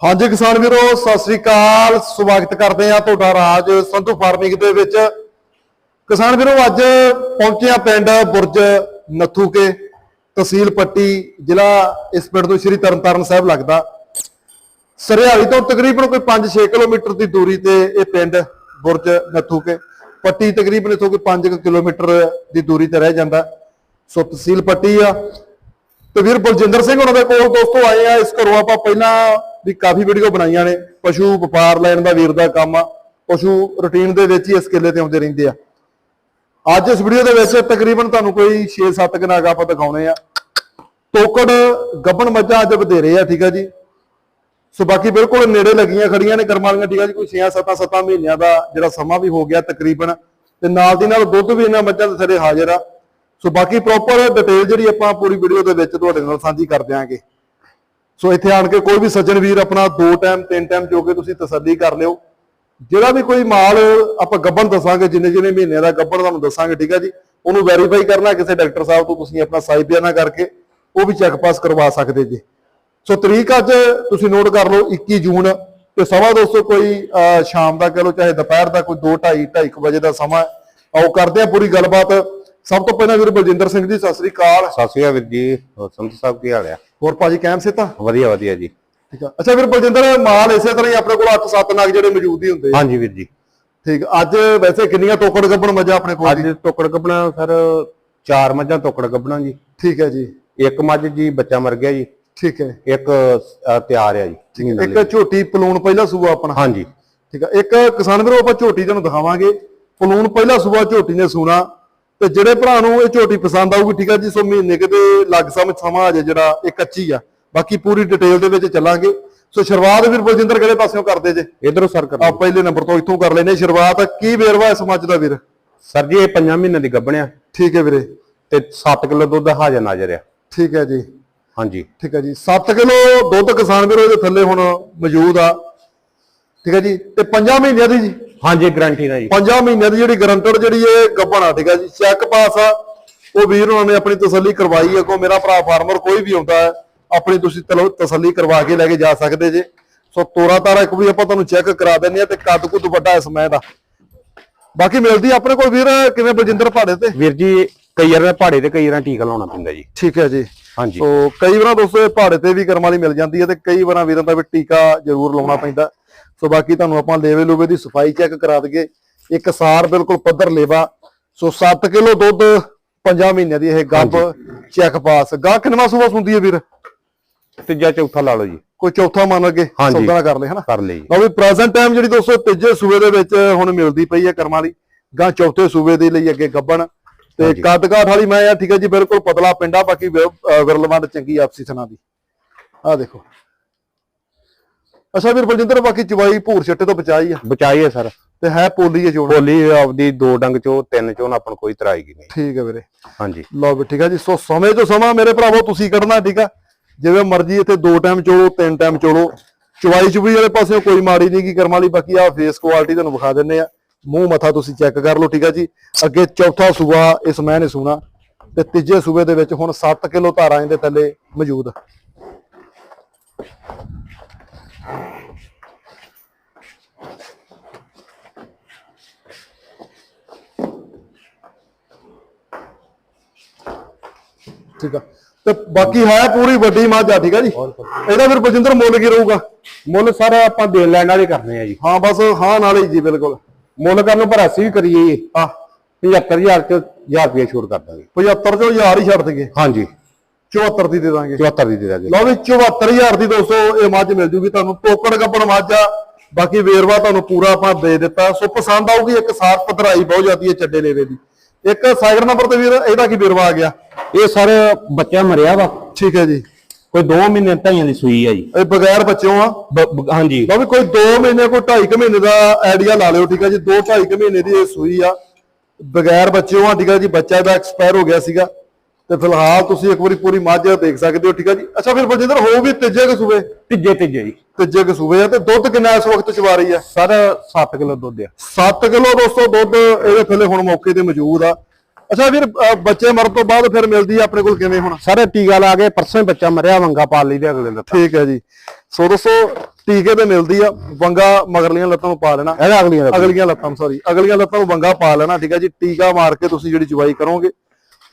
ਹਾਂਜੀ ਕਿਸਾਨ ਵੀਰੋ, ਸਤਿ ਸ੍ਰੀ ਅਕਾਲ। ਸਵਾਗਤ ਕਰਦੇ ਆ ਤੁਹਾਡਾ ਰਾਜ ਸੰਧੂ ਫਾਰਮਿੰਗ ਦੇ ਵਿੱਚ। ਕਿਸਾਨ ਵੀਰੋ, ਅੱਜ ਪਹੁੰਚੇ ਆ ਪਿੰਡ ਬੁਰਜ ਨੱਥੂਕੇ, ਤਹਿਸੀਲ ਪੱਟੀ, ਜ਼ਿਲ੍ਹਾ ਇਸ ਪਿੰਡ ਤੋਂ ਸ਼੍ਰੀ ਤਰਨਤਾਰਨ ਸਾਹਿਬ ਲੱਗਦਾ। ਸਰਿਆਲੀ ਤੋਂ ਤਕਰੀਬਨ ਕੋਈ 5-6 ਕਿਲੋਮੀਟਰ ਦੀ ਦੂਰੀ ਤੇ ਇਹ ਪਿੰਡ ਬੁਰਜ ਨੱਥੂਕੇ, ਪੱਟੀ ਤਕਰੀਬਨ ਇਥੋਂ ਕੋਈ 5 ਕਿਲੋਮੀਟਰ ਦੀ ਦੂਰੀ ਤੇ ਰਹਿ ਜਾਂਦਾ। ਸੋ ਤਹਿਸੀਲ ਪੱਟੀ ਆ। ਤੇ ਵੀਰ ਬਲਜਿੰਦਰ ਸਿੰਘ ਉਹਨਾਂ ਦੇ ਕੋਲ ਦੋਸਤੋ ਆਏ ਆ। ਇਸ ਘਰੋਂ ਆਪਾਂ ਪਹਿਲਾਂ ਵੀ ਕਾਫੀ ਵੀਡੀਓ ਬਣਾਈਆਂ ਨੇ। ਪਸ਼ੂ ਵਪਾਰ ਲੈਣ ਦਾ ਵੀਰ ਦਾ ਕੰਮ ਆ। ਪਸ਼ੂ ਰੁਟੀਨ ਦੇ ਵਿੱਚ ਹੀ ਇਸ ਕਿੱਲੇ ਤੇ ਆਉਂਦੇ ਰਹਿੰਦੇ ਆ। ਅੱਜ ਇਸ ਵੀਡੀਓ ਦੇ ਵਿੱਚ ਤਕਰੀਬਨ ਤੁਹਾਨੂੰ ਕੋਈ 6-7 ਕਨਾਗ ਆਪਾਂ ਦਿਖਾਉਣੇ ਆ। ਤੋਕੜ, ਗੱਬਣ ਮੱਝਾਂ ਅੱਜ ਵਧੇਰੇ ਆ, ਠੀਕ ਆ ਜੀ। ਸੋ ਬਾਕੀ ਬਿਲਕੁਲ ਨੇੜੇ ਲੱਗੀਆਂ ਖੜੀਆਂ ਨੇ ਕਰਮ ਵਾਲੀਆਂ, ਠੀਕ ਆ ਜੀ। ਕੋਈ 6-7-7 ਮਹੀਨਿਆਂ ਦਾ ਜਿਹੜਾ ਸਮਾਂ ਵੀ ਹੋ ਗਿਆ ਤਕਰੀਬਨ। ਤੇ ਨਾਲ ਦੀ ਨਾਲ ਦੁੱਧ ਵੀ ਇਹਨਾਂ ਮੱਝਾਂ ਦੇ ਥੱਲੇ ਹਾਜ਼ਰ ਆ। ਸੋ ਬਾਕੀ ਪ੍ਰੋਪਰ ਡਿਟੇਲ ਜਿਹੜੀ ਆਪਾਂ ਪੂਰੀ ਵੀਡੀਓ ਦੇ ਵਿੱਚ ਤੁਹਾਡੇ ਨਾਲ ਸਾਂਝੀ ਕਰ ਦਿਆਂਗੇ। ਸੋ ਇੱਥੇ ਆਣ ਕੇ ਕੋਈ ਵੀ ਸੱਜਣ ਵੀਰ ਆਪਣਾ ਦੋ ਟਾਈਮ ਤਿੰਨ ਟਾਈਮ ਜੋ ਕਿ ਤੁਸੀਂ ਤਸੱਲੀ ਕਰ ਲਿਓ। ਜਿਹੜਾ ਵੀ ਕੋਈ ਮਾਲ ਆਪਾਂ ਗੱਬਣ ਦੱਸਾਂਗੇ, ਜਿੰਨੇ ਜਿੰਨੇ ਮਹੀਨਿਆਂ ਦਾ ਗੱਬਣ ਤੁਹਾਨੂੰ ਦੱਸਾਂਗੇ, ਠੀਕ ਹੈ ਜੀ? ਉਹਨੂੰ ਵੈਰੀਫਾਈ ਕਰਨਾ, ਕਿਸੇ ਡਾਕਟਰ ਸਾਹਿਬ ਤੋਂ ਤੁਸੀਂ ਆਪਣਾ ਸਾਈਬੀਆਨਾ ਕਰਕੇ ਉਹ ਵੀ ਚੈੱਕ ਪਾਸ ਕਰਵਾ ਸਕਦੇ ਜੀ। ਸੋ ਤਰੀਕ ਅੱਜ ਤੁਸੀਂ ਨੋਟ ਕਰ ਲਓ 21 ਜੂਨ। ਤੇ ਸਵਾ ਦੋਸਤੋ ਕੋਈ ਸ਼ਾਮ ਦਾ ਕਹ ਲਓ, ਚਾਹੇ ਦੁਪਹਿਰ ਦਾ ਕੋਈ 2 2:30 2:30 ਵਜੇ ਦਾ ਸਮਾਂ ਹੈ। ਆਓ ਕਰਦੇ ਆ ਪੂਰੀ ਗੱਲਬਾਤ। ਸਭ ਤੋਂ ਪਹਿਲਾਂ ਵੀਰ ਬਲਜਿੰਦਰ ਸਿੰਘ ਜੀ, ਸਤਿ ਸ੍ਰੀ ਅਕਾਲ। ਸਤਿ ਸ਼੍ਰੀ ਅਕਾਲ ਵੀਰ ਜੀ। ਸੰਤ ਸਾਹਿਬ ਕੀ ਹਾਲ ਆ? ਹੋਰ ਭਾਜੀ ਕੈਮ ਸੇ ਤਾਂ ਵਧੀਆ ਵਧੀਆ ਜੀ। ਠੀਕ ਆ। ਅੱਛਾ ਵੀਰ ਬਲਜਿੰਦਰ ਮਾਲ ਇਸੇ ਤਰ੍ਹਾਂ ਹੀ ਆਪਣੇ ਕੋਲ 8-7 ਨਗ ਜਿਹੜੇ ਮੌਜੂਦ ਹੀ ਹੁੰਦੇ ਆ। ਹਾਂਜੀ ਵੀਰ ਜੀ। ਠੀਕ ਅੱਜ ਵੈਸੇ ਕਿੰਨੀਆਂ ਤੋਕੜ ਗੱਬਣ ਮੱਝਾਂ ਆਪਣੇ ਕੋਲ ਅੱਜ ਟੋਕੜ ਕੱਢਣਾ ਸਰ ਚਾਰ ਮੱਝਾਂ ਟੋਕੜ ਕੱਢਣਾ ਜੀ। ਠੀਕ ਹੈ ਜੀ। ਇੱਕ ਮੱਝ ਜੀ ਬੱਚਾ ਮਰ ਗਿਆ ਜੀ। ਠੀਕ ਹੈ। ਇੱਕ ਤਿਆਰ ਆ ਜੀ। ਇੱਕ ਝੋਟੀ ਪਲੂਣ ਪਹਿਲਾ ਸੂਆ ਆਪਣਾ। ਹਾਂਜੀ। ਠੀਕ ਹੈ ਇੱਕ ਕਿਸਾਨ ਵੀਰੋ ਆਪਾਂ ਝੋਟੀ ਤੁਹਾਨੂੰ ਦਿਖਾਵਾਂਗੇ। ਪਲੂਣ ਪਹਿਲਾ ਸੂਆ ਝੋਟੀ ਨੇ ਸੂਣਾ। ਤੇ ਜਿਹੜੇ ਭਰਾ ਨੂੰ ਇਹ ਝੋਟੀ ਪਸੰਦ ਆਊਗੀ ਠੀਕ ਹੈ ਜੀ ਸੋ ਮਹੀਨੇ ਕਿਤੇ ਲੱਗ ਸਮਝ ਸਮਾਂ ਆ ਜਾਏ ਜਿਹੜਾ ਇਹ ਕੱਚੀ ਆ। ਬਾਕੀ ਪੂਰੀ ਡਿਟੇਲ ਦੇ ਵਿੱਚ ਚੱਲਾਂਗੇ। ਸੋ ਸ਼ੁਰੂਆਤ ਵੀਰ ਬਲਜਿੰਦਰ ਕਿਹੜੇ ਪਾਸਿਓਂ ਕਰਦੇ ਜੇ। ਇਧਰੋਂ ਸਰ ਕਰ ਆ ਪਹਿਲੇ ਨੰਬਰ ਤੋਂ ਇੱਥੋਂ ਕਰ ਲੈਨੇ ਸ਼ੁਰੂਆਤ ਕੀ ਵੇਰਵਾ ਇਸ ਮੱਝ ਦਾ ਵੀਰ? ਸਰ ਜੀ ਇਹ ਪੰਜਾਂ ਮਹੀਨੇ ਦੀ ਗੱਭਣਿਆ। ਠੀਕ ਹੈ ਵੀਰੇ। ਤੇ 7 ਕਿਲੋ ਦੁੱਧ ਹਾਜ਼ਰ ਨਾਜ਼ਰ ਆ। ਠੀਕ ਹੈ ਜੀ। ਹਾਂਜੀ। ਠੀਕ ਹੈ ਜੀ। 7 ਕਿਲੋ ਦੁੱਧ ਕਿਸਾਨ ਵੀਰੋ ਇਹਦੇ ਥੱਲੇ ਹੁਣ ਮੌਜੂਦ ਆ। ਠੀਕ ਹੈ ਜੀ। ਤੇ 5 ਮਹੀਨਿਆਂ ਦੀ ਜੀ। ਹਾਂਜੀ ਗਾਰੰਟੀ ਨਾਲ ਜੀ। 5 ਮਹੀਨਿਆਂ ਦੀ ਜਿਹੜੀ ਗਰੰਟਡ ਜਿਹੜੀ ਇਹ ਗੱਭਣ ਆ ਠੀਕ ਹੈ ਜੀ ਚੈੱਕ ਪਾਸ ਆ ਉਹ ਵੀਰ ਉਹਨਾਂ ਨੇ ਆਪਣੀ ਤਸੱਲੀ ਕਰਵਾਈ ਹੈ ਕੋ ਮੇਰਾ ਭਰਾ ਫਾਰਮਰ ਕੋਈ ਵੀ ਆਉਂਦਾ ਹੈ ਆਪਣੀ ਤੁਸੀਂ ਤਲੋ ਤਸੱਲੀ ਕਰਵਾ ਕੇ ਲੈ ਕੇ ਜਾ ਸਕਦੇ ਜੇ। ਸੋ ਤੋਰਾ ਤਾਰਾ ਇੱਕ ਵੀ ਆਪਾਂ ਤੁਹਾਨੂੰ ਚੈੱਕ ਕਰਾ ਦਿੰਦੇ ਆ ਤੇ ਕੱਦ ਕੁੱਦ ਵੱਡਾ ਇਸ ਸਮੇਂ ਦਾ। ਬਾਕੀ ਮਿਲਦੀ ਆਪਣੇ ਕੋਲ ਵੀਰ ਕਿਵੇਂ ਬਲਜਿੰਦਰ ਭਾੜੇ ਤੇ? ਵੀਰ ਜੀ ਕਈ ਵਾਰ ਪਹਾੜੇ ਤੇ ਕਈ ਵਾਰ ਟੀਕਾ ਲਾਉਣਾ ਪੈਂਦਾ ਜੀ। ਠੀਕ ਹੈ ਜੀ। ਹਾਂਜੀ। ਸੋ ਕਈ ਵਾਰਾਂ ਦੋਸਤੋ ਇਹ ਪਹਾੜੇ ਤੇ ਵੀ ਕਰਮ ਵਾਲੀ ਮਿਲ ਜਾਂਦੀ ਹੈ ਤੇ ਕਈ ਵਾਰਾਂ ਵੀਰਾਂ ਦਾ ਵੀ ਟੀਕਾ ਜ਼ਰੂਰ ਲਾਉਣਾ ਪੈਂਦਾ। ਸੋ ਬਾਕੀ ਤੁਹਾਨੂੰ ਆਪਾਂ ਲੇਵੇ ਲੂਵੇ ਦੀ ਸਫ਼ਾਈ ਚੈੱਕ ਕਰਾ ਦਈਏ। ਇੱਕ ਸਾਰ ਬਿਲਕੁਲ ਪੱਧਰ ਲੇਵਾ। ਸੋ 7 ਕਿਲੋ ਦੁੱਧ 5 ਮਹੀਨਿਆਂ ਦੀ ਇਹ ਗੱਬ ਚੈੱਕ ਪਾਸ ਗਾਹ ਕਿੰਨਵਾ ਸੂਆ ਸੁੰਦੀ ਹੈ ਵੀਰ? ਤੀਜਾ ਚੌਥਾ ਲਾ ਲਓ ਜੀ। ਕੋਈ ਚੌਥਾ ਮੰਨ ਹਾਂਜੀ। ਸੌਦਾ ਕਰ ਲੈ ਹਨਾ? ਕਰ ਲਈ। ਲਓ ਵੀ ਪ੍ਰੈਜ਼ੈਂਟ ਟਾਈਮ ਜਿਹੜੀ ਦੋਸਤੋ ਤੀਜੇ ਸੂਬੇ ਦੇ ਵਿੱਚ ਹੁਣ ਮਿਲਦੀ ਪਈ ਹੈ ਕਰਮ ਵਾਲੀ ਗਾਂ ਚੌਥੇ ਸੂਬੇ ਦੇ ਲਈ ਅੱਗੇ ਗੱਬਣ। ਤੇ ਹਾਂਜੀ। ਕੱਦ ਕਾਠ ਵਾਲੀ ਮੈਂ ਆ ਠੀਕ ਹੈ ਜੀ ਬਿਲਕੁਲ ਪਤਲਾ ਪਿੰਡਾ ਬਾਕੀ ਵਿਰਲਵੰਡ ਚੰਗੀ ਆਪਸੀ ਥਣਾ ਦੀ। ਆਹ ਦੇਖੋ। ਅੱਛਾ ਵੀਰ ਬਲਜਿੰਦਰ ਬਾਕੀ ਚਵਾਈ ਭੂਰ ਛੱਟੇ ਤੋਂ ਬਚਾਈ ਆ? ਬਚਾਈਏ ਸਰ। ਤੇ ਹੈ ਪੋਲੀ ਹੈ ਜੋੜ? ਬੋਲੀ ਆਪਦੀ ਦੋ ਡੰਗ ਚੋਂ ਤਿੰਨ ਚੋਂ ਆਪਾਂ ਨੂੰ ਕੋਈ ਤਰਾਈਗੀ ਨਹੀਂ। ਠੀਕ ਹੈ ਵੀਰੇ। ਹਾਂਜੀ। ਲਓ ਵੀ ਠੀਕ ਹੈ ਜੀ ਸੋ ਸਮੇਂ ਤੋਂ ਸਮਾਂ ਮੇਰੇ ਭਰਾਵੋ ਤੁਸੀਂ ਕੱਢਣਾ ਠੀਕ ਆ? ਜਿਵੇਂ ਮਰਜ਼ੀ ਇੱਥੇ ਦੋ ਟਾਈਮ ਚੋਲੋ ਤਿੰਨ ਟਾਈਮ ਚੋਲੋ ਚਵਾਈ ਚੁਬਈ ਵਾਲੇ ਪਾਸਿਓਂ ਕੋਈ ਮਾੜੀ ਨਹੀਂ ਕੀ ਕਰਮ ਵਾਲੀ ਬਾਕੀ ਆ ਫੇਸ ਕੁਆਲਿਟੀ ਤੁਹਾਨੂੰ ਵਿਖਾ ਦਿੰਨੇ ਆ। ਮੂੰਹ ਮੱਥਾ ਤੁਸੀਂ ਚੈੱਕ ਕਰ ਲਓ ਠੀਕ ਆ ਜੀ। ਅੱਗੇ ਚੌਥਾ ਸੂਬਾ ਇਸ ਮੈਂ ਨੇ ਸੁਣਾ ਤੇ ਤੀਜੇ ਸੂਬੇ ਦੇ ਵਿੱਚ ਹੁਣ 7 ਕਿਲੋ ਧਾਰਾਂ ਇਹਦੇ ਥੱਲੇ ਮੌਜੂਦ। ਠੀਕ ਆ। ਤੇ ਬਾਕੀ ਹੈ ਪੂਰੀ ਵੱਡੀ ਮੱਝ ਆ ਠੀਕ ਆ ਜੀ? ਇਹਦਾ ਫਿਰ ਬਲਜਿੰਦਰ ਮੁੱਲ ਕੀ ਰਹੂਗਾ? ਮੁੱਲ ਸਰ ਆਪਾਂ ਦੇਣ ਲੈਣ ਵਾਲੇ ਕਰਨੇ ਆ ਜੀ। ਹਾਂ ਬਸ ਹਾਂ ਨਾਲ ਹੀ ਜੀ ਬਿਲਕੁਲ। ਮੁੱਲ ਕਰਨ ਪਰ ਅਸੀਂ ਵੀ ਕਰੀਏ ਆ 75000 ਚ 1000 ਰੁਪਏ ਛੋੜ ਕਰ ਦਾਂਗੇ। 75 ਚੋਂ ਹਜ਼ਾਰ ਹੀ ਛੱਡ ਦਈਏ। ਹਾਂਜੀ। 74 ਦੀ ਦੇ ਦਾਂਗੇ। 74 ਦੀ ਦੇ ਦਾਂਗੇ। ਲਓ ਵੀ 74000 ਦੀ ਦੋਸਤੋ ਇਹ ਮੱਝ ਮਿਲ ਜੂਗੀ ਤੁਹਾਨੂੰ। ਟੋਕੜ ਕੱਪੜ ਮੱਝ ਆ। ਬਾਕੀ ਵੇਰਵਾ ਤੁਹਾਨੂੰ ਪੂਰਾ ਆਪਾਂ ਦੇ ਦਿੱਤਾ। ਸੋ ਪਸੰਦ ਆਊਗੀ ਇੱਕ ਸਾਰ ਪਧਰਾਈ ਬਹੁਤ ਜਾਂਦੀ ਹੈ ਚੱਡੇ ਲੇਵੇ ਦੀ। ਇੱਕ ਸਾਈਡ ਨੰਬਰ ਤੇ ਵੀਰ ਇਹਦਾ ਕੀ ਵੇਰਵਾ ਆ ਗਿਆ? ਇਹ ਸਰ ਬੱਚਾ ਮਰਿਆ ਵਾ। ਠੀਕ ਹੈ ਜੀ। ਕੋਈ 2 ਮਹੀਨੇ ਢਾਈਆਂ ਦੀ ਸੂਈ ਆ ਜੀ। ਇਹ ਬਗੈਰ ਬੱਚਿਓ ਆ? ਬ- ਬ- ਹਾਂਜੀ। ਵੀ ਕੋਈ 2 ਮਹੀਨੇ ਕੋਈ 2.5 ਮਹੀਨੇ ਦਾ ਆਈਡੀਆ ਲਾ ਲਿਓ ਠੀਕ ਹੈ ਜੀ? 2 2.5 ਮਹੀਨੇ ਦੀ ਇਹ ਸੂਈ ਆ। ਬਗੈਰ ਬੱਚਿਓ ਆ ਠੀਕ ਹੈ ਜੀ? ਬੱਚਾ ਦਾ ਐਕਸਪਾਇਰ ਹੋ ਗਿਆ ਸੀਗਾ। ਤੇ ਫਿਲਹਾਲ ਤੁਸੀਂ ਇੱਕ ਵਾਰੀ ਪੂਰੀ ਮੱਝ ਦੇਖ ਸਕਦੇ ਹੋ ਠੀਕ ਹੈ ਜੀ? ਅੱਛਾ ਫਿਰ ਬਲਜਿੰਦਰ ਹੋ ਵੀ ਤੀਜੇ ਕੁ ਸੂਬੇ? ਤੀਜੇ ਤੀਜੇ ਜੀ। ਤੀਜੇ ਕੁ ਸੂਬੇ ਆ ਤੇ ਦੁੱਧ ਕਿੰਨਾ ਇਸ ਵਕਤ ਚਵਾ ਰਹੀ ਆ? ਸਰ 7 ਕਿਲੋ ਦੁੱਧ ਆ। 7 ਕਿਲੋ ਦੋਸਤੋ ਦੁੱਧ ਇਹਦੇ ਥੱਲੇ ਹੁਣ ਮੌਕੇ ਤੇ ਮੌਜੂਦ ਆ। ਅੱਛਾ ਅ, ਬੱਚੇ ਮਰਨ ਤੋਂ ਬਾਅਦ ਫਿਰ ਮਿਲਦੀ ਆ ਆਪਣੇ ਕੋਲ ਕਿਵੇਂ ਹੁਣ? ਸਰ ਟੀਕਾ ਲਾ ਕੇ ਪਰਸੋਂ ਹੀ ਬੱਚਾ ਮਰਿਆ ਵੰਗਾ ਪਾਲ ਲਈ ਦੇ ਅਗਲੇ ਲੱਤਾਂ। ਠੀਕ ਹੈ ਜੀ। ਸੋ ਦੋਸਤੋ ਟੀਕੇ ਤੇ ਮਿਲਦੀ ਆ ਵੰਗਾ ਮਗਰਲੀਆਂ ਲੱਤਾਂ ਨੂੰ ਪਾ ਲੈਣਾ। ਇਹਦਾ ਅਗਲੀਆਂ ਲੱਤਾਂ। ਅਗਲੀਆਂ ਲੱਤਾਂ ਸੌਰੀ ਅਗਲੀਆਂ ਲੱਤਾਂ ਨੂੰ ਵੰਗਾ ਪਾ ਲੈਣਾ ਠੀਕ ਹੈ ਜੀ। ਟੀਕਾ ਮਾਰ ਕੇ ਤੁਸੀਂ ਜਿਹੜੀ ਚਵਾਈ ਕਰੋਗੇ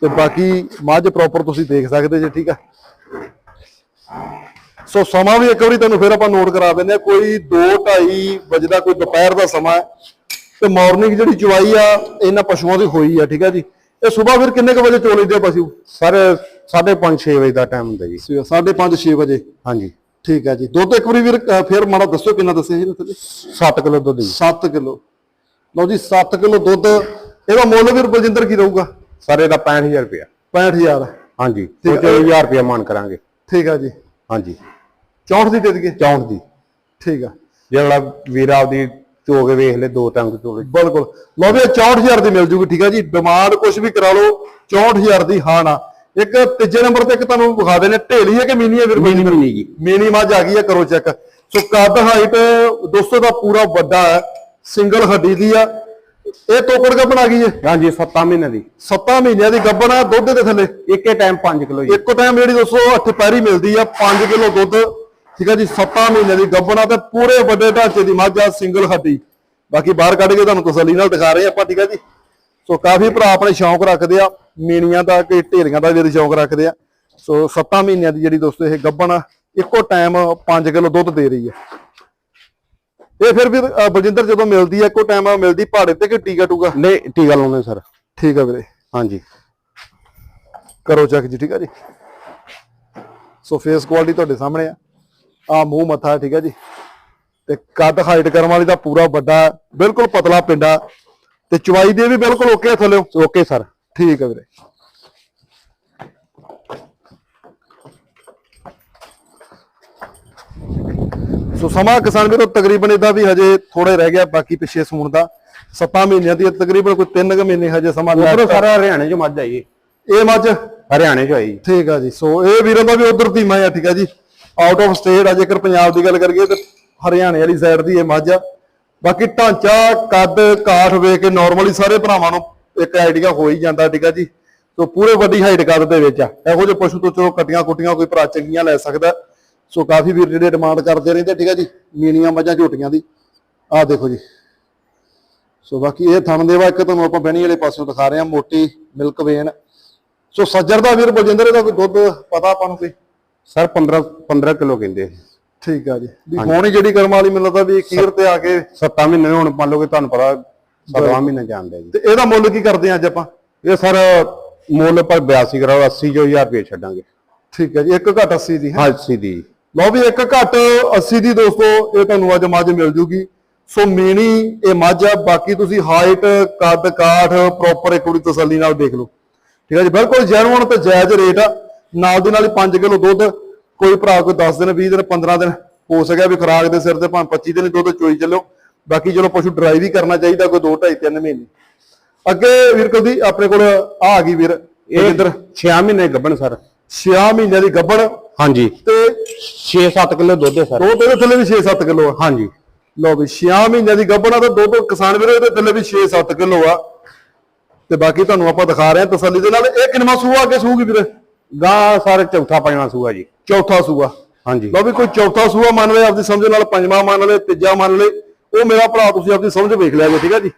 ਤੇ ਬਾਕੀ ਮੱਝ ਪ੍ਰੋਪਰ ਤੁਸੀਂ ਦੇਖ ਸਕਦੇ ਜੇ ਠੀਕ ਆ? ਸੋ ਸਮਾਂ ਵੀ ਇੱਕ ਵਾਰੀ ਤੁਹਾਨੂੰ ਫਿਰ ਆਪਾਂ ਨੋਟ ਕਰਾ ਦਿੰਦੇ ਆ ਕੋਈ 2:30 ਵਜੇ ਦਾ ਕੋਈ ਦੁਪਹਿਰ ਦਾ ਸਮਾਂ ਤੇ ਮਾਰਨਿੰਗ ਜਿਹੜੀ ਚਵਾਈ ਆ ਇਹਨਾਂ ਪਸ਼ੂਆਂ ਦੀ ਹੋਈ ਆ ਠੀਕ ਆ ਜੀ? ਇਹ ਸਵੇਰ ਫਿਰ ਕਿੰਨੇ ਕੁ ਵਜੇ ਚੋ ਲੈਂਦੇ ਆ ਪਸ਼ੂ? ਸਰ 5:30 6 ਵਜੇ ਦਾ ਟਾਈਮ ਹੁੰਦਾ ਜੀ। 5:30 6 ਵਜੇ? ਹਾਂਜੀ। ਠੀਕ ਹੈ ਜੀ। ਦੁੱਧ ਇੱਕ ਵਾਰੀ ਵੀਰ ਅ, ਫਿਰ ਮਾੜਾ ਦੱਸੋ ਕਿੰਨਾ ਦੱਸਿਆ ਜੀ ਥੱਲੇ 7 ਕਿਲੋ ਦੁੱਧ ਜੀ। 7 ਕਿਲੋ। ਲਓ ਜੀ 7 ਕਿਲੋ ਦੁੱਧ। ਇਹਦਾ ਮੁੱਲ ਵੀਰ ਬਲਜਿੰਦਰ ਕੀ ਰਹੂਗਾ? ਸਰ ਇਹਦਾ 65000 ਰੁਪਇਆ। 65000 ਹਾਂਜੀ ਤੇ 1000 ਰੁਪਇਆ ਮਾਨ ਕਰਾਂਗੇ। ਠੀਕ ਆ ਜੀ। ਹਾਂਜੀ। 64 ਦੀ ਦੇ ਦਈਏ? 64 ਦੀ। ਠੀਕ ਆ। ਜਿਹੜਾ ਵੀਰ ਆਪਦੀ ਚੋ ਕੇ ਵੇਖ ਲੈ ਦੋ ਟੰਗ ਚੋਵੇ ਬਿਲਕੁਲ। ਲਓ ਵੀ ਇਹ 64000 ਦੀ ਮਿਲ ਜੂਗੀ ਠੀਕ ਆ ਜੀ। ਡਿਮਾਂਡ ਕੁਝ ਵੀ ਕਰਾ ਲਓ 64000 ਦੀ ਹਾਂ ਨਾ। ਇੱਕ ਤੀਜੇ ਨੰਬਰ ਤੇ ਇੱਕ ਤੁਹਾਨੂੰ ਵਿਖਾ ਦੇਣੇ ਢੇਲੀ ਹੈ ਕਿ ਮੀਨੀ ਹੈ ਵੀਰ ਮੀਨੀ ਮੀਨੀ ਜੀ। ਮੀਨੀ ਮੱਝ ਆ ਗਈ ਹੈ ਕਰੋ ਚੈੱਕ। ਸੋ ਕੱਦ ਹਾਈਟ ਦੋਸਤੋ ਦਾ ਪੂਰਾ ਵੱਡਾ ਹੈ ਸਿੰਗਲ ਹੱਡੀ ਦੀ ਆ। ਇਹ ਤੋਕੜ ਗੱਬਣ ਆ ਗਈ ਹੈ ਹਾਂਜੀ 7 ਮਹੀਨੇ ਦੀ। 7 ਮਹੀਨਿਆਂ ਦੀ ਗੱਬਣ ਆ ਦੁੱਧ ਦੇ ਥੱਲੇ। ਇੱਕੇ ਟਾਈਮ 5 ਕਿਲੋ ਜੀ। ਇੱਕੋ ਟਾਈਮ ਜਿਹੜੀ ਦੋਸਤੋ ਅੱਠ ਪੈਰੀ ਮਿਲਦੀ ਆ 5 ਕਿਲੋ ਦੁੱਧ। ਠੀਕ ਆ ਜੀ 7 ਮਹੀਨੇ ਦੀ ਗੱਬਣ ਆ ਤੇ ਪੂਰੇ ਵੱਡੇ ਢਾਂਚੇ ਦੀ ਮੱਝ ਆ ਸਿੰਗਲ ਹੱਡੀ। ਬਾਕੀ ਬਾਹਰ ਕੱਢ ਕੇ ਤੁਹਾਨੂੰ ਤਸੱਲੀ ਨਾਲ ਦਿਖਾ ਰਹੇ ਆਪਾਂ ਠੀਕ ਆ ਜੀ। ਸੋ ਕਾਫੀ ਭਰਾ ਆਪਣੇ ਸ਼ੌਂਕ ਰੱਖਦੇ ਆ ਮੀਣੀਆਂ ਦਾ ਕਿ ਢੇਰੀਆਂ ਦਾ ਵੀ ਸ਼ੌਂਕ ਰੱਖਦੇ ਆ। ਸੋ 7 ਮਹੀਨਿਆਂ ਦੀ ਜਿਹੜੀ ਦੋਸਤੋ ਇਹ ਗੱਬਣ ਆ ਇੱਕੋ ਟਾਈਮ 5 ਕਿਲੋ ਦੁੱਧ ਦੇ ਰਹੀ ਆ। ਇਹ ਫਿਰ ਵੀ ਅ, ਬਲਜਿੰਦਰ ਜਦੋਂ ਮਿਲਦੀ ਆ ਇੱਕੋ ਟਾਈਮ ਮਿਲਦੀ ਪਹਾੜੇ ਤੇ ਕਿ ਟੀਕਾ ਟੂਗਾ ਨਹੀਂ ਟੀਕਾ ਲਾਉਂਦੇ ਸਰ। ਠੀਕ ਆ ਵੀਰੇ। ਹਾਂਜੀ। ਕਰੋ ਚੈੱਕ ਜੀ ਠੀਕ ਆ ਜੀ? ਸੋ ਫੇਸ ਕੁਆਲਿਟੀ ਤੁਹਾਡੇ ਸਾਹਮਣੇ ਆ। ਆ ਮੂੰਹ ਮੱਥਾ ਠੀਕ ਆ ਜੀ? ਤੇ ਕੱਦ ਹਾਈਟ ਕਰਨ ਵਾਲੀ ਦਾ ਪੂਰਾ ਵੱਡਾ ਹੈ, ਬਿਲਕੁਲ ਪਤਲਾ ਪਿੰਡਾ ਤੇ ਚਵਾਈ ਦੇ ਵੀ ਬਿਲਕੁਲ ਓਕੇ ਆ ਥੱਲੇ ਓਕੇ ਸਰ ਠੀਕ ਆ ਵੀਰੇ। ਸੋ ਸਮਾਂ ਕਿਸਾਨ ਵੀਰੋ ਤਕਰੀਬਨ ਇਹਦਾ ਵੀ ਹਜੇ ਥੋੜੇ ਰਹਿ ਗਿਆ ਬਾਕੀ ਪਿੱਛੇ ਸੂਣ ਦਾ 7 ਮਹੀਨਿਆਂ ਦੀ ਤਕਰੀਬਨ ਕੋਈ 3 ਕੁ ਮਹੀਨੇ ਹਜੇ ਸਮਾਂ ਉਧਰੋਂ। ਸਾਰਾ ਹਰਿਆਣੇ ਚੋਂ ਮੱਝ ਆਈ ਇਹ ਮੱਝ? ਹਰਿਆਣੇ ਚੋਂ ਆਈ। ਠੀਕ ਆ ਜੀ ਸੋ ਇਹ ਵੀਰਾਂ ਦਾ ਵੀ ਉਧਰ ਦੀ ਮੈਂ ਆ ਠੀਕ ਆ ਜੀ। ਆਊਟ ਆਫ ਸਟੇਟ ਆ ਜੇਕਰ ਪੰਜਾਬ ਦੀ ਗੱਲ ਕਰੀਏ ਤੇ ਹਰਿਆਣੇ ਵਾਲੀ ਸਾਈਡ ਦੀ ਇਹ ਮੱਝ ਆ। ਬਾਕੀ ਢਾਂਚਾ ਕੱਦ ਕਾਠ ਵੇਖ ਕੇ ਨਾਰਮਲੀ ਸਾਰੇ ਭਰਾਵਾਂ ਨੂੰ ਇੱਕ ਆਈਡੀਆ ਹੋ ਹੀ ਜਾਂਦਾ ਠੀਕ ਆ ਜੀ। ਸੋ ਪੂਰੇ ਵੱਡੀ ਹਾਈਟ ਕੱਦ ਦੇ ਵਿੱਚ ਆ। ਇਹੋ ਜਿਹੇ ਪਸ਼ੂ ਤੋਂ ਚਲੋ ਕਟੀਆਂ ਕੁੱਟੀਆਂ ਕੋਈ ਭਰਾ ਚੰਗੀਆਂ ਲੈ ਸਕਦਾ। ਸੋ ਕਾਫੀ ਵੀਰ ਜਿਹੜੇ ਡਿਮਾਂਡ ਕਰਦੇ ਰਹਿੰਦੇ ਠੀਕ ਆ ਜੀ? ਮੀਨੀਆਂ ਮੱਝਾਂ ਝੋਟੀਆਂ ਦੀ। ਆਹ ਦੇਖੋ ਜੀ। ਸੋ ਬਾਕੀ ਇਹ ਥਣ ਦੇਵਾ ਇੱਕ ਤੁਹਾਨੂੰ ਆਪਾਂ ਬਹਿਣੀ ਵਾਲੇ ਪਾਸਿਓਂ ਦਿਖਾ ਰਹੇ ਹਾਂ ਮੋਟੀ ਮਿਲਕ ਵੇਨ ਸੋ ਸੱਜਰ ਦਾ ਵੀਰ ਬਲਜਿੰਦਰ ਇਹਦਾ ਕੋਈ ਦੁੱਧ ਪਤਾ ਆਪਾਂ ਨੂੰ ਕੋਈ? ਸਰ 15 15 ਕਿਲੋ ਕਹਿੰਦੇ ਠੀਕ ਆ ਜੀ। ਵੀ ਹੁਣ ਹੀ ਜਿਹੜੀ ਕਰਮ ਵਾਲੀ ਮੈਨੂੰ ਲੱਗਦਾ ਵੀ ਕੀਰ ਤੇ ਆ ਕੇ 7 ਮਹੀਨੇ ਹੁਣ ਮੰਨ ਲਓ ਕਿ ਤੁਹਾਨੂੰ ਪਤਾ 7ਵਾਂ ਮਹੀਨਾ ਜਾਂਦੇ ਜੀ। ਤੇ ਇਹਦਾ ਮੁੱਲ ਕੀ ਕਰਦੇ ਆ ਅੱਜ ਆਪਾਂ? ਇਹ ਸਰ ਮੁੱਲ ਪਰ 82 ਕਰਾਓ 80 ਜੋ 1000 ਰੁਪਏ ਛੱਡਾਂਗੇ। ਠੀਕ ਹੈ ਜੀ ਇੱਕ ਘੱਟ 80 ਦੀ ਹੈ। ਹਾਂ 80 ਦੀ। ਲਓ ਵੀ ਇੱਕ ਘੱਟ 80 ਦੀ ਦੋਸਤੋ ਇਹ ਤੁਹਾਨੂੰ ਅੱਜ ਮੱਝ ਮਿਲ ਜੂਗੀ। ਸੋ ਮੀਣੀ ਇਹ ਮੱਝ ਆ ਬਾਕੀ ਤੁਸੀਂ ਹਾਈਟ ਕੱਦ ਕਾਠ ਪ੍ਰੋਪਰ ਇੱਕ ਵਾਰੀ ਤਸੱਲੀ ਨਾਲ ਦੇਖ ਲਓ। ਠੀਕ ਹੈ ਜੀ ਬਿਲਕੁਲ ਜੈਨੂਅਨ ਤੇ ਜਾਇਜ਼ ਰੇਟ ਆ। ਨਾਲ ਦੀ ਨਾਲ ਹੀ 5 ਕਿਲੋ ਦੁੱਧ ਕੋਈ ਭਰਾ ਕੋਈ 10 ਦਿਨ 20 ਦਿਨ 15 ਦਿਨ ਹੋ ਸਕਿਆ ਵੀ ਖਰਾਕ ਦੇ ਸਿਰ ਤੇ ਭਾਵੇਂ 25 ਦਿਨ ਦੁੱਧ ਚੋਈ ਚੱਲਿਓ। ਬਾਕੀ ਚਲੋ ਪਸ਼ੂ ਡਰਾਈ ਵੀ ਕਰਨਾ ਚਾਹੀਦਾ ਕੋਈ 2 2.5 3 ਮਹੀਨੇ। ਅੱਗੇ ਵੀਰ ਕੁਲਦੀ ਆਪਣੇ ਕੋਲ ਆ ਗਈ ਵੀਰ ਇਹ ਇਧਰ 6 ਮਹੀਨੇ ਗੱਭਣ ਸਰ। 6 ਮਹੀਨਿਆਂ ਦੀ ਗੱਭਣ। ਹਾਂਜੀ। ਤੇ 6-7 ਕਿਲੋ ਦੁੱਧ ਹੈ ਸਰ। ਦੋ ਦੇ ਥੱਲੇ ਵੀ 6-7 ਕਿਲੋ ਆ। ਹਾਂਜੀ। ਲਓ ਵੀ 6 ਮਹੀਨਿਆਂ ਦੀ ਗੱਭਣਾ ਤੇ ਦੁੱਧ ਕਿਸਾਨ ਵੀਰੋ ਇਹਦੇ ਥੱਲੇ ਵੀ 6-7 ਕਿਲੋ ਆ। ਤੇ ਬਾਕੀ ਤੁਹਾਨੂੰ ਆਪਾਂ ਦਿਖਾ ਰਹੇ ਹਾਂ ਤਸੱਲੀ ਦੇ ਨਾਲ। ਇਹ ਕਿੰਨਵਾਂ ਸੂਆ ਅੱਗੇ ਸੂਗੀ ਵੀਰੇ? ਗਾਂ ਸਰ ਚੌਥਾ ਪੰਜਵਾਂ ਸੂਆ ਜੀ। ਚੌਥਾ ਸੂਆ। ਹਾਂਜੀ। ਲਓ ਵੀ ਕੋਈ ਚੌਥਾ ਸੂਆ ਮੰਨ ਲਏ ਆਪਦੀ ਸਮਝ ਨਾਲ ਪੰਜਵਾਂ ਮੰਨ ਲਏ ਤੀਜਾ ਮੰਨ ਲਏ। ਉਹ ਮੇਰਾ ਭਰਾ ਤੁਸੀਂ ਆਪਦੀ ਸਮਝ ਵੇਖ ਲਿਆ ਜੀ ਠੀਕ ਆ ਜੀ?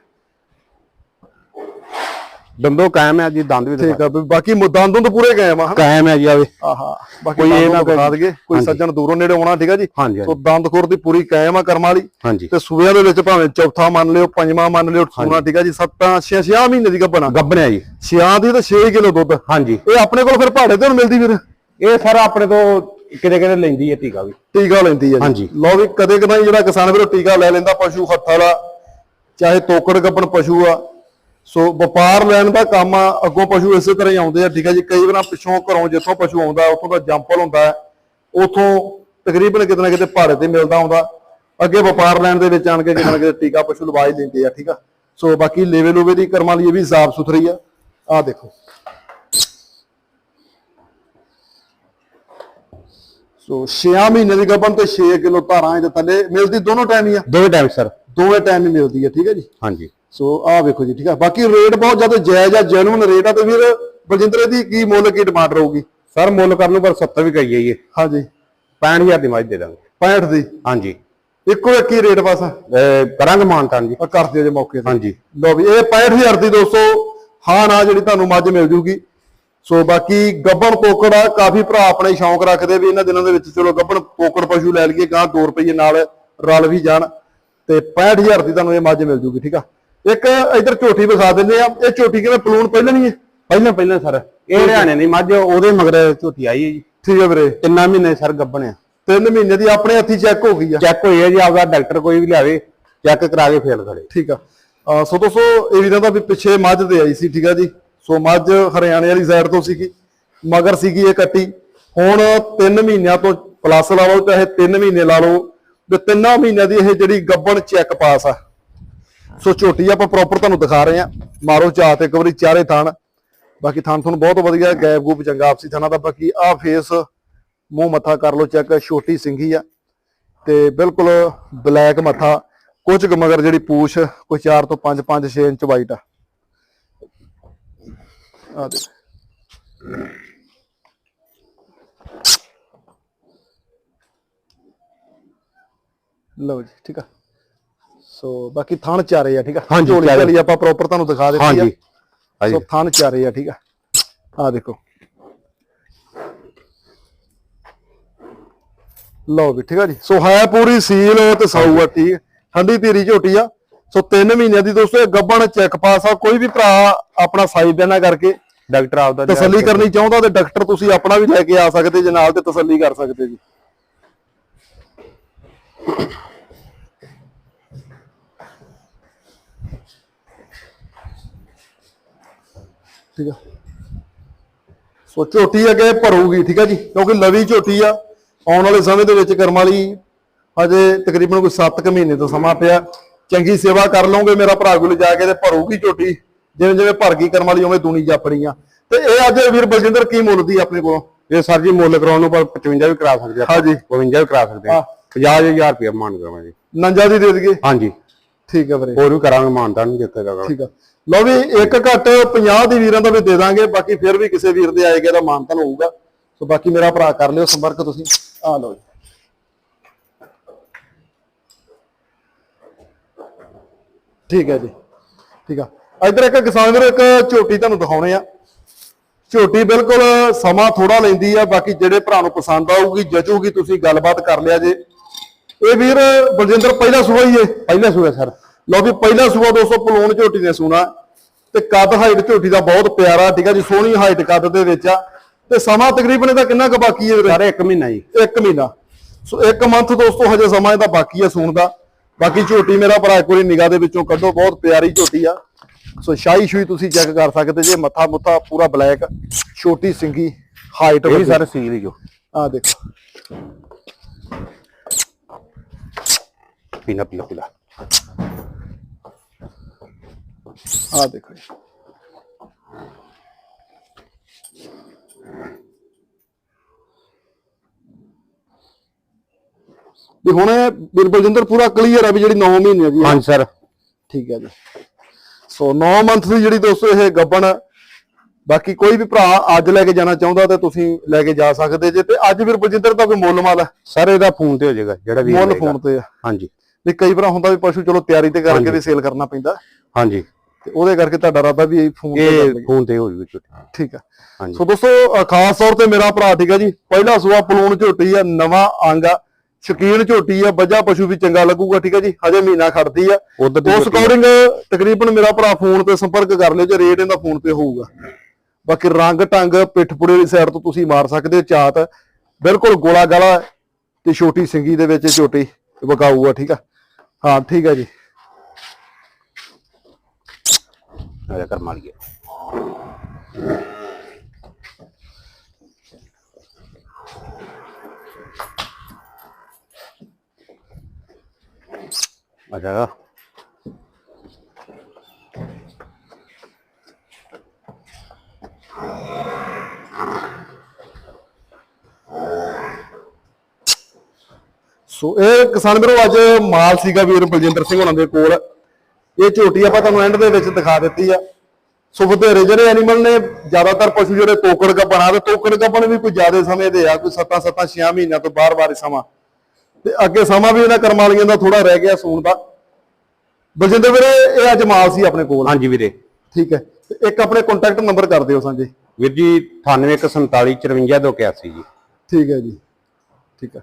ਦੰਦੋ ਕਾਇਮ ਹੈ ਜੀ ਦੰਦ ਵੀ ਠੀਕ ਆ ਵੀ ਬਾਕੀ ਮੁੱਦਾਂ ਤੋਂ ਪੂਰੇ ਗਏ ਆ ਕਾਇਮ ਹੈ ਜੀ ਆਵੇ ਆਹਾ ਬਾਕੀ ਕੋਈ ਇਹ ਨਾ ਕੋਈ- ਦਈਏ। ਕੋਈ। ਸੱਜਣ ਦੂਰੋਂ ਨੇੜੇ ਆਉਣਾ ਠੀਕ ਆ ਜੀ? ਸੋ ਦੰਦਖੁਰ ਦੀ ਪੂਰੀ ਕਾਇਮ ਆ ਕਰਮ ਵਾਲੀ। ਤੇ ਸੂਬਿਆਂ ਦੇ ਵਿੱਚ ਭਾਵੇਂ ਚੌਥਾ ਮੰਨ ਲਿਓ ਪੰਜਵਾਂ ਮੰਨ ਲਿਓ ਸੂਣਾ ਠੀਕ ਆ ਜੀ? ਸੱਤਾਂ ਛੇ ਛੇ ਮਹੀਨੇ ਦੀ ਗੱਭਣਾ ਗੱਭਣ ਹੈ ਜੀ। ਛਿਆਂ ਦੀ ਤੇ 6 ਕਿਲੋ ਦੁੱਧ। ਹਾਂਜੀ। ਇਹ ਆਪਣੇ ਕੋਲ ਫਿਰ ਪਹਾੜੇ ਤੇ ਮਿਲਦੀ ਵੀਰ ਇਹ ਸਰ ਆਪਣੇ ਤੋਂ ਕਿਤੇ ਕਿਤੇ ਲੈਂਦੀ ਹੈ ਟੀਕਾ ਵੀ। ਟੀਕਾ ਲੈਂਦੀ ਹੈ ਜੀ। ਹਾਂਜੀ। ਲਓ ਵੀ ਕਦੇ ਕਦਾਈ ਜਿਹੜਾ ਕਿਸਾਨ ਵੀਰੋ ਟੀਕਾ ਲੈ ਲੈਂਦਾ ਪਸ਼ੂ ਹੱਥ ਵਾਲਾ ਚਾਹੇ ਤੋਕੜ ਗੱਪਣ ਪਸ਼ੂ ਆ ਸੋ ਵਪਾਰ ਲੈਣ ਦਾ ਕੰਮ ਆ ਅੱਗੋਂ ਪਸ਼ੂ ਇਸੇ ਤਰ੍ਹਾਂ ਹੀ ਆਉਂਦੇ ਆ ਠੀਕ ਹੈ ਜੀ। ਕਈ ਵਾਰ ਪਿੱਛੋਂ ਘਰੋਂ ਜਿੱਥੋਂ ਪਸ਼ੂ ਆਉਂਦਾ ਉੱਥੋਂ ਦਾ ਜੰਪਲ ਹੁੰਦਾ ਉਥੋਂ ਤਕਰੀਬਨ ਕਿਤੇ ਨਾ ਕਿਤੇ ਪਹਾੜੇ ਤੇ ਮਿਲਦਾ ਆਉਂਦਾ ਅੱਗੇ ਵਪਾਰ ਲੈਣ ਦੇ ਵਿੱਚ ਆਣ ਕੇ ਕਿਤੇ ਨਾ ਕਿਤੇ ਟੀਕਾ ਪਸ਼ੂ ਲਵਾ ਹੀ ਲੈਂਦੇ ਆ ਠੀਕ ਆ। ਸੋ ਬਾਕੀ ਲੇਵੇ ਲੋਵੇ ਦੀ ਕਰਮਾਂ ਲਈ ਇਹ ਵੀ ਸਾਫ਼ ਸੁਥਰੀ ਆ। ਆ ਦੇਖੋ। ਸੋ 6 ਮਹੀਨੇ ਦੀ ਗੱਭਣ ਤੇ 6 ਕਿਲੋ ਧਾਰਾਂ ਇਹਦੇ ਥੱਲੇ ਮਿਲਦੀ ਦੋਨੋਂ ਟਾਈਮ ਹੀ ਆ? ਦੋਵੇਂ ਟਾਈਮ ਸਰ ਦੋਵੇਂ ਟਾਈਮ ਹੀ ਮਿਲਦੀ ਹੈ ਠੀਕ ਹੈ ਜੀ। ਹਾਂਜੀ। ਸੋ ਆਹ ਵੇਖੋ ਜੀ ਠੀਕ ਆ? ਬਾਕੀ ਰੇਟ ਬਹੁਤ ਜ਼ਿਆਦਾ ਜਾਇਜ਼ ਆ ਜੈਨੂਨ ਰੇਟ ਆ ਤੇ ਵੀਰ ਬਲਜਿੰਦਰ ਇਹਦੀ ਕੀ ਮੁੱਲ ਕੀ ਡਿਮਾਂਡ ਰਹੂਗੀ? ਸਰ ਮੁੱਲ ਕਰਨ ਨੂੰ ਪਰ 70 ਵੀ ਕਹੀਏ ਜੀ। ਹਾਂਜੀ। 65000 ਦੀ ਮੱਝ ਦੇ ਦਾਂਗੇ। 65 ਦੀ? ਹਾਂਜੀ। ਇੱਕੋ ਇੱਕ ਹੀ ਰੇਟ ਬਸ? ਕਰਾਂਗੇ ਮਾਨਤਾਨ ਜੀ। ਕਰ ਦਿਓ ਜੇ ਮੌਕੇ ਤੇ। ਹਾਂਜੀ। ਲੋ ਵੀ ਇਹ 65000 ਦੀ ਦੋਸਤੋ ਹਾਂ ਨਾ ਜਿਹੜੀ ਤੁਹਾਨੂੰ ਮੱਝ ਮਿਲ ਜੂਗੀ। ਸੋ ਬਾਕੀ ਗੱਬਣ ਕੋਕੜ ਆ ਕਾਫੀ ਭਰਾ ਆਪਣੇ ਸ਼ੌਂਕ ਰੱਖਦੇ ਵੀ ਇਹਨਾਂ ਦਿਨਾਂ ਦੇ ਵਿੱਚ ਚਲੋ ਗੱਬਣ ਕੋਕੜ ਪਸ਼ੂ ਲੈ ਲਈਏ ਗਾਂ 2 ਰੁਪਏ ਨਾਲ ਰਲ ਵੀ ਜਾਣ। ਤੇ 65000 ਦੀ ਤੁਹਾਨੂੰ ਇਹ ਮੱਝ ਮਿਲ ਜੂਗੀ ਠੀਕ ਆ? ਇੱਕ ਇਧਰ ਝੋਟੀ ਵਿਖਾ ਦਿੰਦੇ ਆ। ਇਹ ਝੋਟੀ ਕਿਵੇਂ ਪਲੂਣ ਪਹਿਲਾਂ ਨਹੀਂ ਹੈ? ਪਹਿਲਾਂ ਪਹਿਲਾਂ ਸਰ। ਇਹ ਹਰਿਆਣੇ ਦੀ ਮੱਝ ਉਹਦੇ ਮਗਰ ਝੋਟੀ ਆਈ ਹੈ ਜੀ। ਠੀਕ ਹੈ ਵੀਰੇ। ਤਿੰਨਾਂ ਮਹੀਨੇ ਸਰ ਗੱਭਣ ਆ ਤਿੰਨ ਮਹੀਨੇ ਦੀ ਆਪਣੇ ਹੱਥੀ ਚੈੱਕ ਹੋ ਗਈ ਆ। ਚੈੱਕ ਹੋਈ ਹੈ ਜੀ ਆਪਦਾ ਡਾਕਟਰ ਕੋਈ ਵੀ ਲਿਆਵੇ ਚੈੱਕ ਕਰਾ ਕੇ ਫੇਰ ਖੜੇ ਠੀਕ ਆ। ਸੋ ਦੋਸਤੋ ਇਹ ਵੀ ਦਾ ਵੀ ਪਿੱਛੇ ਮੱਝ ਤੇ ਆਈ ਸੀ ਠੀਕ ਆ ਜੀ। ਸੋ ਮੱਝ ਹਰਿਆਣੇ ਵਾਲੀ ਸਾਈਡ ਤੋਂ ਸੀਗੀ ਮਗਰ ਸੀਗੀ ਇਹ ਕੱਟੀ। ਹੁਣ 3 ਮਹੀਨਿਆਂ ਤੋਂ ਪਲੱਸ ਲਾ ਲਓ ਚਾਹੇ 3 ਮਹੀਨੇ ਲਾ ਲਓ ਤੇ ਤਿੰਨਾਂ ਮਹੀਨਿਆਂ ਦੀ ਇਹ ਜਿਹੜੀ ਗੱਬਣ ਚੈੱਕ ਪਾਸ ਆ। ਸੋ ਝੋਟੀ ਆਪਾਂ ਪ੍ਰੋਪਰ ਤੁਹਾਨੂੰ ਦਿਖਾ ਰਹੇ ਆ ਮਾਰੋ ਚਾਹ ਤੇ ਇੱਕ ਵਾਰੀ ਚਾਰੇ ਥਾਣ ਬਾਕੀ ਥਾਣ ਤੁਹਾਨੂੰ ਬਹੁਤ ਵਧੀਆ ਗੈਪ ਗੂਪ ਚੰਗਾ ਆਪਸੀ ਥਾਣਾ ਦਾ। ਬਾਕੀ ਆ ਫੇਸ ਮੂੰਹ ਮੱਥਾ ਕਰ ਲਓ ਚੈੱਕ ਛੋਟੀ ਸਿੰਗੀ ਆ। ਤੇ ਬਿਲਕੁਲ ਬਲੈਕ ਮੱਥਾ। ਕੁਝ ਕੁ ਮਗਰ ਜਿਹੜੀ ਪੂਛ, ਕੋਈ 4 ਤੋਂ 5 5 6 ਇੰਚ ਵਾਈਟ ਆ। ਆ ਦੇ ਲਓ ਜੀ, ਠੀਕ ਆ। ਸੋ ਬਾਕੀ ਥਣ ਚਾਰੇ ਆ ਠੀਕ ਆ? ਹਾਂਜੀ, ਝੋਲੀ ਚਾਰੇ। ਝਾਲੀ ਆਪਾਂ ਪ੍ਰੋਪਰ ਤੁਹਾਨੂੰ ਦਿਖਾ ਦਿੱਤੀ ਆ। ਹਾਂਜੀ ਹਾਂਜੀ ਸੋ ਥਣ ਚਾਰੇ ਆ ਠੀਕ ਆ? ਆ ਦੇਖੋ। ਲਓ ਵੀ ਠੀਕ ਆ ਜੀ? ਸੋ ਹੈ ਪੂਰੀ ਸੀਲ ਤੇ ਸਾਊ ਆ ਠੀਕ ਠੰਡੀ ਧੀਰੀ ਝੋਟੀ ਆ। ਸੋ 3 ਮਹੀਨਿਆਂ ਦੀ ਦੋਸਤੋ ਇਹ ਗੱਬਣ ਚੈੱਕ ਪਾਸ ਆ। ਕੋਈ ਵੀ ਭਰਾ ਆਪਣਾ ਸਾਈਜ਼ ਦੇਣਾ ਕਰਕੇ ਡਾਕਟਰ ਆਪਦਾ ਤਸੱਲੀ ਕਰਨੀ ਚਾਹੁੰਦਾ ਤੇ ਡਾਕਟਰ ਤੁਸੀਂ ਆਪਣਾ ਵੀ ਲੈ ਕੇ ਆ ਸਕਦੇ ਜੇ ਨਾਲ ਤੇ ਤਸੱਲੀ ਕਰ ਸਕਦੇ ਜੀ। ਠੀਕ ਆ। ਸੋ ਝੋਟੀ ਅੱਗੇ ਭਰੂਗੀ ਠੀਕ ਆ ਜੀ। ਕਿਉਂਕਿ ਲਵੀ ਝੋਟੀ ਆ ਆਉਣ ਵਾਲੇ ਸਮੇਂ ਦੇ ਵਿੱਚ ਕਰਮ ਵਾਲੀ ਹਜੇ ਤਕਰੀਬਨ ਕੋਈ 7 ਕੁ ਮਹੀਨੇ ਤੋਂ ਸਮਾਂ ਪਿਆ। ਚੰਗੀ ਸੇਵਾ ਕਰ ਲਓਗੇ ਮੇਰਾ ਭਰਾ ਕੋਲ ਜਾ ਕੇ ਤੇ ਭਰੂਗੀ ਝੋਟੀ। ਜਿਵੇਂ ਜਿਵੇਂ ਭਰ ਗਈ ਕਰਮ ਵਾਲੀ ਉਵੇਂ ਦੁਨੀ ਜਾਪਣੀ ਆ। ਤੇ ਇਹ ਅੱਜ ਵੀਰ ਬਲਜਿੰਦਰ ਕੀ ਮੁੱਲ ਦੀ ਆਪਣੇ ਕੋਲੋਂ? ਇਹ ਸਰ ਜੀ ਮੁੱਲ ਕਰਾਉਣ ਨੂੰ ਪਰ 55 ਵੀ ਕਰਾ ਸਕਦੇ ਆਪਾਂ ਹਾਂਜੀ। 52 ਵੀ ਕਰਾ ਸਕਦੇ ਹਾਂ। 50000 ਰੁਪਏ ਮਾਨ ਕਰਾਵਾਂਗੇ। ਨੰਜਾ ਦੀ ਦੇ ਦਈਏ। ਹਾਂਜੀ। ਠੀਕ ਹੈ ਵੀਰੇ। ਹੋਰ ਵੀ ਕਰਾਂਗੇ ਮਾਨਤਾਨ ਜਿੱਥੇ ਦਾ ਠੀਕ ਆ। ਲਓ ਵੀ ਇੱਕ ਘੱਟ 50 ਦੀ ਵੀਰਾਂ ਦਾ ਵੀ ਦੇ ਦਾਂਗੇ, ਬਾਕੀ ਫਿਰ ਵੀ ਕਿਸੇ ਵੀਰ ਦੇ ਆਏਗਾ ਮਾਨ ਮਾਨਤਨ ਹੋਊਗਾ। ਸੋ ਬਾਕੀ ਮੇਰਾ ਭਰਾ ਕਰ ਲਿਓ ਸੰਪਰਕ ਤੁਸੀਂ। ਆ ਲਓ ਜੀ। ਠੀਕ ਹੈ ਜੀ। ਠੀਕ ਆ। ਇਧਰ ਇੱਕ ਕਿਸਾਨ ਵੀਰ, ਇੱਕ ਝੋਟੀ ਤੁਹਾਨੂੰ ਦਿਖਾਉਣੇ ਆ। ਝੋਟੀ ਬਿਲਕੁਲ ਸਮਾਂ ਥੋੜਾ ਲੈਂਦੀ ਆ, ਬਾਕੀ ਜਿਹੜੇ ਭਰਾ ਨੂੰ ਪਸੰਦ ਆਊਗੀ, ਜਚੂਗੀ, ਤੁਸੀਂ ਗੱਲਬਾਤ ਕਰ ਲਿਆ ਜੇ। ਇਹ ਵੀਰ ਬਲਜਿੰਦਰ, ਪਹਿਲਾ ਸੂਆ ਹੀ ਏ ਪਹਿਲੇ ਸੂਏ ਸਰ। ਲਓ ਵੀ ਪਹਿਲਾ ਸੂਆ 200 ਪਲੂਣ ਝੋਟੀ ਨੇ ਸੁਣਾ ਤੇ ਕੱਦ ਹਾਈਟ ਝੋਟੀ ਦਾ ਬਹੁਤ ਪਿਆਰਾ ਠੀਕ ਆ ਜੀ ਸੋਹਣੀ ਹਾਈਟ ਕੱਦ ਦੇ ਵਿੱਚ ਆ। ਤੇ ਸਮਾਂ ਤਕਰੀਬਨ ਇਹਦਾ ਕਿੰਨਾ ਕੁ ਬਾਕੀ ਹੈ ਵੀਰੇ ਸਾਰੇ 1 ਮਹੀਨਾ ਜੀ। ਇੱਕ ਮਹੀਨਾ। ਸੋ ਇੱਕ ਮੰਥ ਦੋਸਤੋ ਹਜੇ ਸਮਾਂ ਇਹਦਾ ਬਾਕੀ ਆ ਸੂਣ ਦਾ। ਬਾਕੀ ਝੋਟੀ ਮੇਰਾ ਭਰਾ ਵਾਰੀ ਨਿਗਾਹ ਦੇ ਵਿੱਚੋਂ ਕੱਢੋ ਬਹੁਤ ਪਿਆਰੀ ਝੋਟੀ ਆ। ਸੋ ਸ਼ਾਹੀ ਸ਼ੂਈ ਤੁਸੀਂ ਚੈੱਕ ਕਰ ਸਕਦੇ ਜੇ ਮੱਥਾ ਮੁੱਥਾ ਪੂਰਾ ਬਲੈਕ ਛੋਟੀ ਸਿੰਗੀ ਹਾਈਟ ਵੀ ਸਰ ਹੀ ਜੋ। ਆ ਦੇਖੋ। ਪੀਣਾ ਪੀਣਾ ਪੀਣਾ। ਆ ਦੇਖੋ ਜੀ। ਵੀ ਹੁਣ ਇਹ ਵੀਰ ਬਲਜਿੰਦਰ ਪੂਰਾ ਕਲੀਅਰ ਆ ਵੀ ਜਿਹੜੀ 9 ਮਹੀਨੇ ਦੀ ਆ। ਹਾਂਜੀ ਸਰ ਠੀਕ ਹੈ ਜੀ। ਸੋ 9 ਮੰਥ ਦੀ ਜਿਹੜੀ ਦੋਸਤੋ ਇਹ ਗੱਬਣ ਬਾਕੀ ਕੋਈ ਵੀ ਭਰਾ ਅੱਜ ਲੈ ਕੇ ਜਾਣਾ ਚਾਹੁੰਦਾ ਤੇ ਤੁਸੀਂ ਲੈ ਕੇ ਜਾ ਸਕਦੇ ਜੇ ਤੇ ਅੱਜ ਵੀਰ ਬਲਜਿੰਦਰ ਦਾ ਕੋਈ ਮੁੱਲ ਮਾਲ ਹੈ ਸਰ ਇਹਦਾ ਫੋਨ ਤੇ ਹੋ ਜਾਏਗਾ ਜਿਹੜਾ ਵੀ ਮੁੱਲ। ਫੋਨ ਤੇ ਆ। ਹਾਂਜੀ। ਵੀ ਕਈ ਵਾਰ ਹੁੰਦਾ ਵੀ ਪਸ਼ੂ ਚਲੋ ਤਿਆਰੀ ਤੇ ਕਰਕੇ ਵੀ ਸੇਲ ਕਰਨਾ ਪੈਂਦਾ। ਹਾਂਜੀ। ਤੇ ਉਹਦੇ ਕਰਕੇ ਤੁਹਾਡਾ ਰਾਦਾ ਵੀ ਫੋਨ ਤੇ ਕਰ ਇਹ ਲਈਏ ਫੋਨ ਤੇ ਹੋ ਜਾਊਗਾ ਛੋਟੀ ਠੀਕ ਆ। ਹਾਂਜੀ। ਸੋ ਦੋਸਤੋ ਅ, ਖਾਸ ਤੌਰ ਤੇ ਮੇਰਾ ਭਰਾ ਠੀਕ ਆ ਜੀ। ਪਹਿਲਾ ਸੂਆ ਪਲੂਣ ਝੋਟੀ ਆ ਨਵਾਂ ਅੰਗ ਆ। ਸ਼ਕੀਨ ਝੋਟੀ ਆ ਬੱਜਾ ਪਸ਼ੂ ਵੀ ਚੰਗਾ ਲੱਗੂਗਾ ਠੀਕ ਆ ਜੀ। ਹਜੇ ਮਹੀਨਾ ਖੜਦੀ ਆ। ਉਧਰ ਦੀ ਉਸ ਝੋਟੀ। ਅਕੋਰਡਿੰਗ ਤਕਰੀਬਨ ਮੇਰਾ ਭਰਾ ਫੋਨ ਤੇ ਸੰਪਰਕ ਕਰ ਲਿਓ ਜੇ ਰੇਟ ਇਹਦਾ ਫੋਨ ਤੇ ਹੋਊਗਾ। ਬਾਕੀ ਰੰਗ ਢੰਗ ਪਿੱਠਪੁੜੇ ਦੀ ਸਾਈਡ ਤੋਂ ਤੁਸੀਂ ਮਾਰ ਸਕਦੇ ਹੋ ਝਾਤ ਬਿਲਕੁਲ ਗੋਲਾ ਗਾਲਾ ਤੇ ਛੋਟੀ ਸਿੰਗੀ ਦੇ ਵਿੱਚ ਝੋਟੀ ਵਿਕਾਊ ਆ ਠੀਕ ਆ। ਹਾਂ ਠੀਕ ਆ ਜੀ। ਆ ਕਰ ਮਾਰ ਗਿਆ। ਸੋ ਇਹ ਕਿਸਾਨ ਵੀਰੋ, ਅੱਜ ਮਾਲ ਸੀਗਾ ਵੀਰ ਬਲਜਿੰਦਰ ਸਿੰਘ ਉਹਨਾਂ ਦੇ ਕੋਲ। ਇਹ ਝੋਟੀ ਆਪਾਂ ਤੁਹਾਨੂੰ ਐਂਡ ਦੇ ਵਿੱਚ ਦਿਖਾ ਦਿੱਤੀ ਆ। ਸੋ ਵਧੇਰੇ ਜਿਹੜੇ ਐਨੀਮਲ ਨੇ ਜ਼ਿਆਦਾਤਰ ਪਸ਼ੂ ਜਿਹੜੇ ਤੋਕੜ ਗੱਪਣ ਆ ਤੇ ਤੋਕੜ ਗੱਪਣ ਵੀ ਕੋਈ ਜ਼ਿਆਦਾ ਸਮੇਂ ਦੇ ਆ ਕੋਈ 7 7 6 ਮਹੀਨਿਆਂ ਤੋਂ ਬਾਹਰ-ਬਾਹਰ ਸਮਾਂ। ਤੇ ਅੱਗੇ ਸਮਾਂ ਵੀ ਇਹਨਾਂ ਕਰਮ ਵਾਲੀਆਂ ਦਾ ਥੋੜਾ ਰਹਿ ਗਿਆ ਸੂਣ ਦਾ। ਬਲਜਿੰਦਰ ਵੀਰੇ ਇਹ ਅੱਜ ਮਾਲ ਸੀ ਆਪਣੇ ਕੋਲ। ਹਾਂਜੀ ਵੀਰੇ। ਠੀਕ ਹੈ। ਇੱਕ ਆਪਣੇ ਕੰਟੈਕਟ ਨੰਬਰ ਕਰ ਦਿਓ ਸਾਂਝੇ। ਵੀਰ ਜੀ 9847454281 ਜੀ। ਠੀਕ ਹੈ ਜੀ। ਠੀਕ ਹੈ।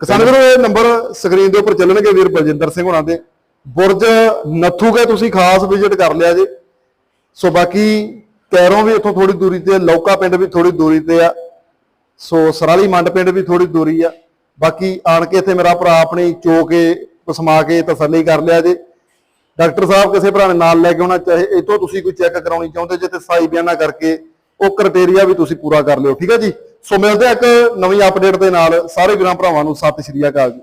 ਕਿਸਾਨ ਵੀਰੋ ਇਹ ਨੰਬਰ ਸਕਰੀਨ ਦੇ ਉੱਪਰ ਚੱਲਣਗੇ ਵੀਰ ਬਲਜਿੰਦਰ ਸਿੰਘ ਹੋਣਾ ਦੇ। ਬੁਰਜ ਨੱਥੂਗੇ ਤੁਸੀਂ ਖਾਸ ਵਿਜ਼ਿਟ ਕਰ ਲਿਆ ਜੇ। ਸੋ ਬਾਕੀ ਕੈਰੋਂ ਵੀ ਇੱਥੋਂ ਥੋੜੀ ਦੂਰੀ ਤੇ ਲੌਕਾ ਪਿੰਡ ਵੀ ਥੋੜੀ ਦੂਰੀ ਤੇ ਆ। ਸੋ ਸਰਾਲੀ ਮੰਡ ਪਿੰਡ ਵੀ ਥੋੜੀ ਦੂਰੀ ਆ। ਬਾਕੀ ਆਣ ਕੇ ਇੱਥੇ ਮੇਰਾ ਭਰਾ ਆਪਣੀ ਚੋ ਕੇ, ਪਸਮਾ ਕੇ ਤਸੱਲੀ ਕਰ ਲਿਆ ਜੇ। ਡਾਕਟਰ ਸਾਹਿਬ ਕਿਸੇ ਭਰਾ ਨੇ ਨਾਲ ਲੈ ਕੇ ਆਉਣਾ, ਚਾਹੇ ਇਤੋਂ ਤੁਸੀਂ ਕੋਈ ਚੈੱਕ ਕਰਾਉਣੀ ਚਾਹੁੰਦੇ ਜੇ ਤੇ ਸਾਈ ਬਿਆਨਾ ਕਰਕੇ, ਉਹ ਕ੍ਰਾਈਟੇਰੀਆ ਵੀ ਤੁਸੀਂ ਪੂਰਾ ਕਰ ਲਿਓ, ਠੀਕ ਹੈ ਜੀ? ਸੋ ਮਿਲਦੇ ਆ ਇੱਕ ਨਵੀਂ ਅਪਡੇਟ ਦੇ ਨਾਲ। ਸਾਰੇ ਵੀਰਾਂ ਭਰਾਵਾਂ ਨੂੰ ਸਤਿ ਸ਼੍ਰੀ ਅਕਾਲ ਜੀ।